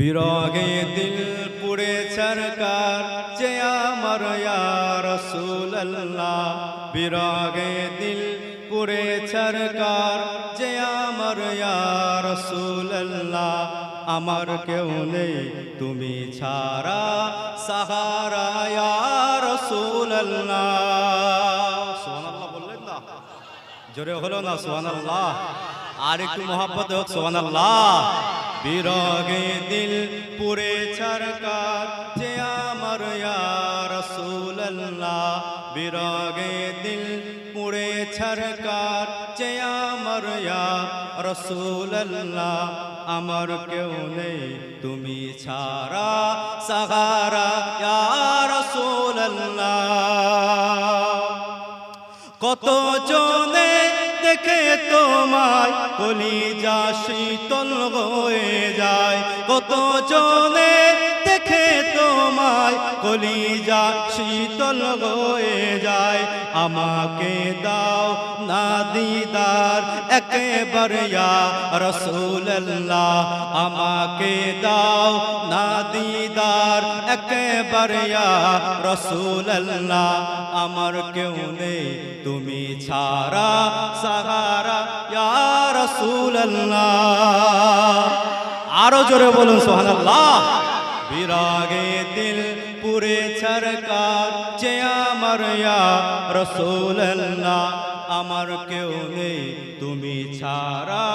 বিরগে দিল পুড়ে সরকার যে আমার রসুল্লাহ বিরগে দিল পুড়ে সরকার যে আমার রসুল্লাহ আমার কেউ নেই তুমি ছাড়া সাহারা রসুল্লাহ সোহানাল্লাহ বললেন না? জোরে হলো না সোহানাল্লাহ আর একটু মোহাম্মত হোক সোহানাল্লাহ বিরগে দিল পুরে ছরকার যে আমার রসুল্লাহ বিরগে দিল পুরে ছরকার যে আমার রসুল্লাহ আমার কেউ নেই, তুমি ছাড়া সাহারা রসুল্লাহ কত জনে দেখে তোমায় কলিজা শীতল হয়ে যায়, কত জনে দেখে তোমায় কলিজা শীতল হয়ে যায়, আমাকে দাও না দিদার, একেবার ইয়া রসুল্লাহ আমাকে দাও না দিদার, একেবার ইয়া রসুল্লাহ আমার কেউ নেই, তুমি ছাড়া রসুল্লাহ আরও জোরে বলুন সোহানাল্লাহ বিরাগে দিল পুরে ছরকার যে আমার রসুল্লাহ আমার কেউ নেই, তুমি ছাড়া।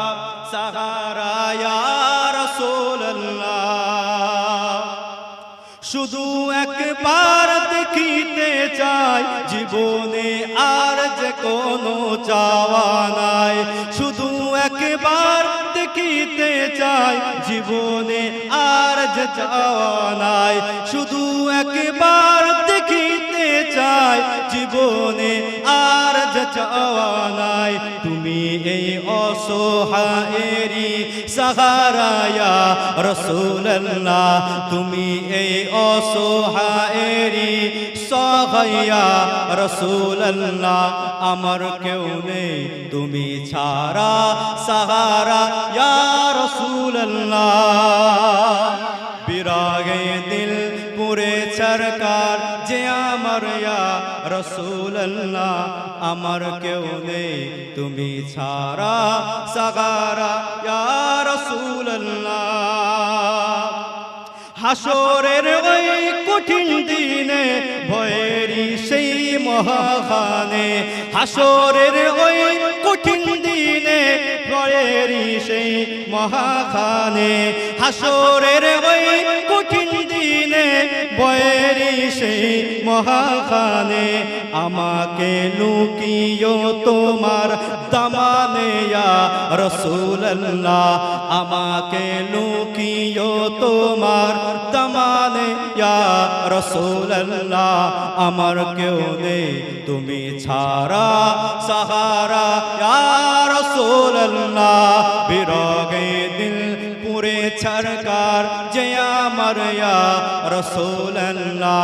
সাহারা ইয়া রসুল্লাহ শুধু একবার দেখিতে চাই, জীবনে আর যে কোনো চাওয়া নাই। শুধু একবার দেখিতে চাই, জীবনে আর যে শুধু একবার দেখিতে চাই, জীবনে আর যে তুমি এই অসহায়েরি সাহারায়া রসুল্লাহ তুমি এই অসহায়েরি সহায়া রসুল্লাহ আমার কেউ নেই, তুমি ছাড়া, সাহারা, ইয়া রসুল্লাহ বিরাগে দিল পুরে সরকার, যে আমার, ইয়া রসুল্লাহ আমার কেউ নেই, তুমি ছাড়া সাগারা ইয়া রসুল্লাহ হাসরের ওই কঠিন দিনে ভয়েরি সেই মহাখানে। হাসরের ওই কঠিন দিনে ভয়েরি সেই মহাখানে। হাসরের ওই কঠিন দিনে ভয়েরি সেই মহাখানে। আমাকে লুকিও তোমার দামানে রসুল্লাহ আমাকে লুকিও তোমার রসুল্লাহ আমার কেউ নেই, তুমি ছাড়া। সাহারা রসুল্লাহ বিরগে দিল পুরে ছরকার, যে আমার রসুল্লাহ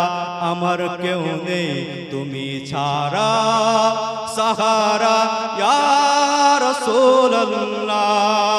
আমার কেউ নেই, তুমি ছাড়া। সাহারা রসুল্লাহ